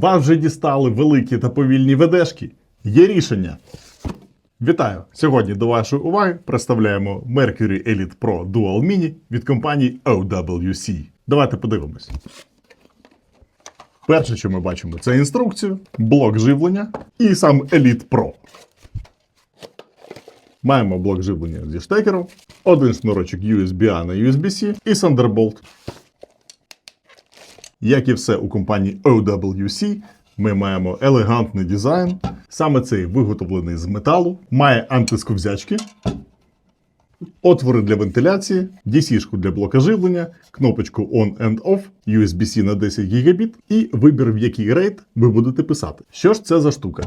Вас вже дістали великі та повільні ведешки. Є рішення. Вітаю! Сьогодні до вашої уваги представляємо Mercury Elite Pro Dual Mini від компанії OWC. Давайте подивимось. Перше, що ми бачимо, це інструкцію, блок живлення і сам Elite Pro. Маємо блок живлення зі штекером, один шнурочок USB-A на USB-C і Thunderbolt. Як і все у компанії OWC, ми маємо елегантний дизайн. Саме цей виготовлений з металу, має антисковзячки, отвори для вентиляції, DC-шку для блока живлення, кнопочку On and Off, USB-C на 10 Гбіт і вибір, в який рейд ви будете писати. Що ж це за штука?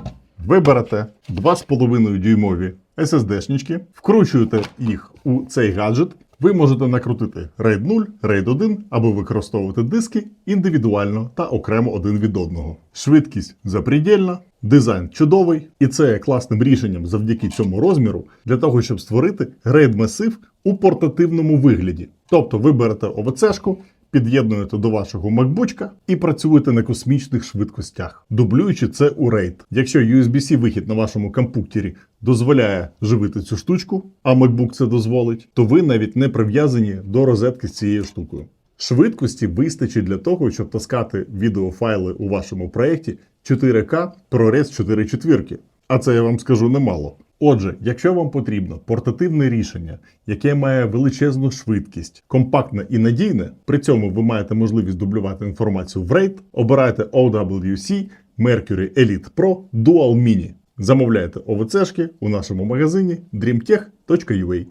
Ви берете 2,5 дюймові SSD-шнички, вкручуєте їх у цей гаджет. Ви можете накрутити RAID 0, RAID 1 або використовувати диски індивідуально та окремо один від одного. Швидкість запредельна, дизайн чудовий, і це є класним рішенням завдяки цьому розміру для того, щоб створити RAID масив у портативному вигляді. Тобто ви берете ОВЦ-шку, під'єднуєте до вашого MacBook і працюєте на космічних швидкостях, дублюючи це у RAID. Якщо USB-C вихід на вашому комп'ютері дозволяє живити цю штучку, а MacBook це дозволить, то ви навіть не прив'язані до розетки з цією штукою. Швидкості вистачить для того, щоб таскати відеофайли у вашому проєкті 4К ProRes 4 четвірки. А це я вам скажу немало. Отже, якщо вам потрібно портативне рішення, яке має величезну швидкість, компактне і надійне, при цьому ви маєте можливість дублювати інформацію в RAID, обирайте OWC Mercury Elite Pro Dual Mini. Замовляйте ОВЦшки у нашому магазині dreamtech.ua.